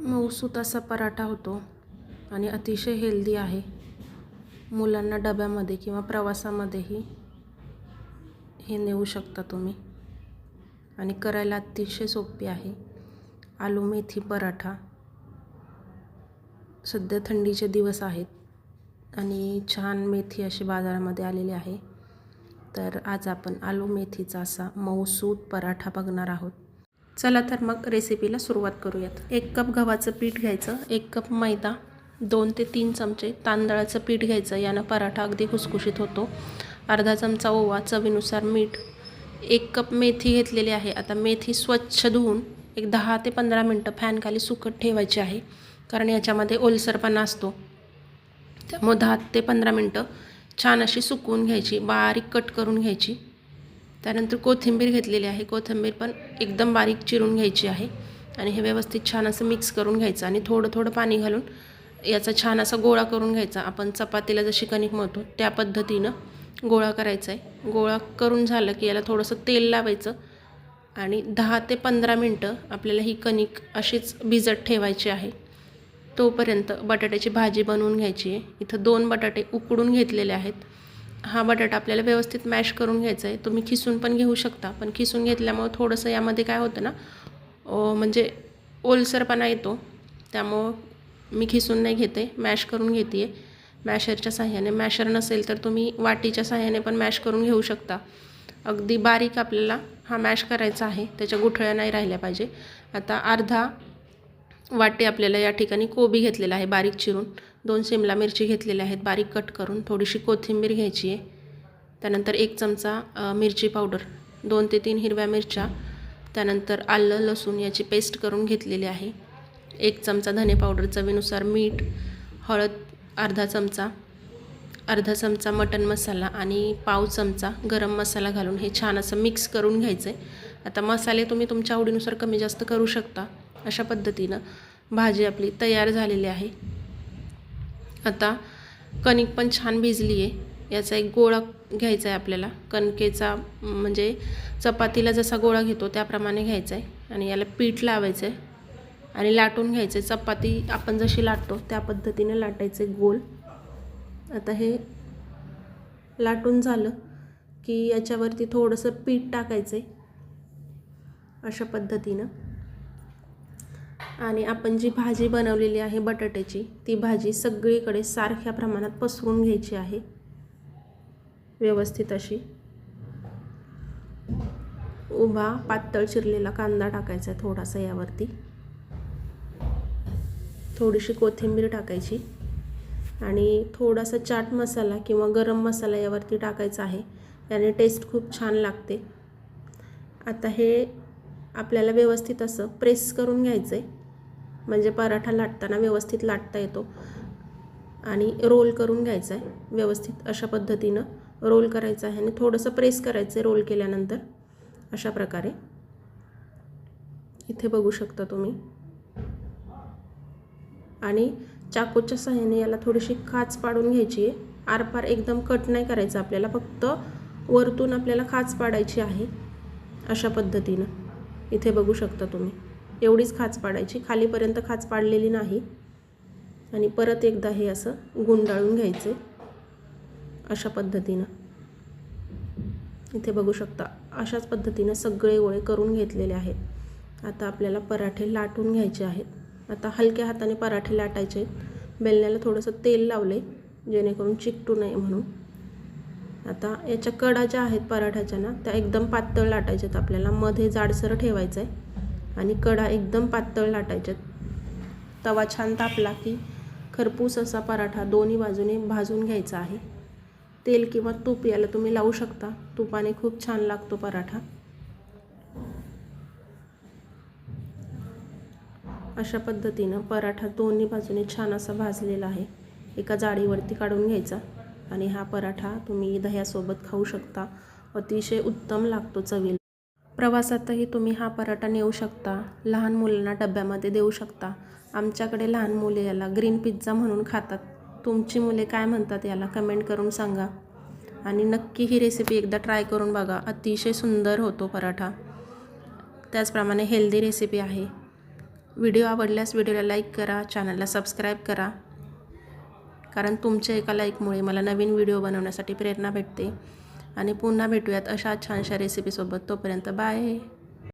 मऊसूत असा पराठा होतो आणि अतिशय हेल्दी आहे. मुलांना डब्यामध्ये किंवा प्रवासामध्येही हे नेऊ शकता तुम्ही. आणि करायला अतिशय सोपी आहे. आलू मेथी पराठा. सध्या थंडीचे दिवस आहेत आणि छान मेथी अशी बाजारामध्ये आलेली आहे. तर आज आपण आलू मेथीचा असा मऊसूत पराठा बघणार आहोत. चला तर मग रेसिपीला सुरुवात करूयात. एक कप गव्हाचं पीठ घ्यायचं एक कप मैदा दोन ते तीन चमचे तांदळाचं पीठ घ्यायचं यानं पराठा अगदी खुसखुशीत होतो. अर्धा चमचा ओवा चवीनुसार मीठ एक कप मेथी घेतलेली आहे. आता मेथी स्वच्छ धुवून एक दहा ते पंधरा मिनटं फॅनखाली सुकत ठेवायची आहे कारण याच्यामध्ये ओलसरपणा असतो. त्यामुळे दहा ते पंधरा मिनटं छान अशी सुकवून घ्यायची बारीक कट करून घ्यायची. त्यानंतर कोथिंबीर घेतलेली आहे. कोथिंबीर पण एकदम बारीक चिरून घ्यायची आहे. आणि हे व्यवस्थित छान असं मिक्स करून घ्यायचं आणि थोडं थोडं पाणी घालून याचा छान असा गोळा करून घ्यायचा. आपण चपातीला जशी कणिक मळतो त्या पद्धतीनं गोळा करायचा आहे. गोळा करून झालं की याला थोडंसं तेल लावायचं आणि दहा ते पंधरा मिनटं आपल्याला ही कणिक अशीच भिजत ठेवायची आहे. तोपर्यंत बटाट्याची भाजी बनवून घ्यायची आहे. इथं दोन बटाटे उकडून घेतलेले आहेत. हा बटाटा आपल्याला व्यवस्थित मॅश करून घ्यायचा आहे तुम्ही खिसून पण घेऊ शकता पण खिसून घेतल्यामुळं थोडंसं यामध्ये काय होतं ना म्हणजे ओलसरपणा येतो. त्यामुळं मी खिसून नाही घेते मॅश करून घेते आहे मॅशरच्या साह्याने मॅशर नसेल तर तुम्ही वाटीच्या साह्याने पण मॅश करून घेऊ शकता. अगदी बारीक आपल्याला हा मॅश करायचा आहे त्याच्या गुठळ्या नाही राहिल्या पाहिजे. आता अर्धा वाटी आपल्याला या ठिकाणी कोबी घेतलेला आहे बारीक चिरून. दोन शिमला मिरची घेतलेल्या आहेत बारीक कट करून थोडीशी कोथिंबीर घ्यायची आहे. त्यानंतर एक चमचा मिरची पावडर दोन ते तीन हिरव्या मिरच्या त्यानंतर आलं लसूण याची पेस्ट करून घेतलेली आहे. एक चमचा धने पावडर चवीनुसार मीठ हळद अर्धा चमचा अर्धा चमचा मटन मसाला आणि पाव चमचा गरम मसाला घालून हे छान असं मिक्स करून घ्यायचं आहे आता मसाले तुम्ही तुमच्या आवडीनुसार कमी जास्त करू शकता अशा पद्धतीनं भाजी आपली तयार झालेली आहे. आता कणिक पण छान भिजली आहे याचा एक गोळा घ्यायचा आहे आपल्याला. कणकेचा म्हणजे चपातीला जसा गोळा घेतो त्याप्रमाणे घ्यायचा आहे आणि याला पीठ लावायचं आहे आणि लाटून घ्यायचं आहे चपाती आपण जशी लाटतो त्या पद्धतीने लाटायचे गोल. आता हे लाटून झालं की याच्यावरती थोडंसं पीठ टाकायचं आहे अशा पद्धतीनं. आणि आपण जी भाजी बनवलेली आहे बटाट्याची ती भाजी सगळीकडे सारख्या प्रमाणात पसरून घ्यायची आहे. व्यवस्थित अशी. उभा पातळ चिरलेला कांदा टाकायचा आहे थोडासा यावरती. थोडीशी कोथिंबीर टाकायची. आणि थोडासा चाट मसाला किंवा गरम मसाला यावरती टाकायचा आहे. याने टेस्ट खूप छान लागते. आता हे आपल्याला व्यवस्थित असं प्रेस करून घ्यायचं आहे म्हणजे पराठा लाटताना व्यवस्थित लाटता येतो. आणि रोल करून घ्यायचा आहे. व्यवस्थित अशा पद्धतीनं रोल करायचा आहे आणि थोडंसं प्रेस करायचं आहे रोल केल्यानंतर. अशा प्रकारे. इथे बघू शकता तुम्ही. आणि चाकूच्या सहाय्याने याला थोडीशी खाच पाडून घ्यायची आहे. आरपार एकदम कट नाही करायचं आपल्याला. फक्त वरतून आपल्याला खाच पाडायची आहे. अशा पद्धतीनं. इथे बघू शकता तुम्ही. एवढीच खाच पाडायची. खालीपर्यंत खाच पाडलेली नाही. आणि परत एकदा हे असं गुंडाळून घ्यायचे. अशा पद्धतीनं. इथे बघू शकता अशाच पद्धतीनं सगळे गोळे करून घेतलेले आहेत. आता आपल्याला पराठे लाटून घ्यायचे आहेत. आता हलक्या हाताने पराठे लाटायचे बेलण्याला थोडंसं तेल लावले जेणेकरून चिकटू नये म्हणून. आता याच्या कडा ज्या आहेत पराठ्याच्या ना त्या एकदम पातळ लाटायच्यात आपल्याला. मध्ये जाडसर ठेवायचं आहे आणि कडा एकदम पातळ लाटायच्यात. तवा छान तापला की खरपूस असा पराठा दोन्ही बाजूने भाजून घ्यायचा आहे. तेल किंवा तूप याला तुम्ही लावू शकता. तुपाने खूप छान लागतो पराठा. अशा पद्धतीनं पराठा दोन्ही बाजूने छान असा भाजलेला आहे. एका जाळीवरती काढून घ्यायचा आणि हा पराठा तुम्ही दह्यासोबत खाऊ शकता. अतिशय उत्तम लागतो चवीला. प्रवासातही तुम्ही हा पराठा नेऊ शकता. लहान मुलांना डब्यामध्ये देऊ शकता. आमच्याकडे लहान मुले याला ग्रीन पिझ्झा म्हणून खातात. तुमची मुले काय म्हणतात याला कमेंट करून सांगा. आणि नक्की ही रेसिपी एकदा ट्राय करून बघा. अतिशय सुंदर होतो पराठा. त्याचप्रमाणे हेल्दी रेसिपी आहे. व्हिडिओ आवडल्यास व्हिडिओला लाईक करा चॅनलला सबस्क्राईब करा. कारण तुमच्या एका लाईकमुळे मला नवीन व्हिडिओ बनवण्यासाठी प्रेरणा भेटते. आणि पुन्हा भेटूयात अशा छानशा रेसिपीसोबत तोपर्यंत बाय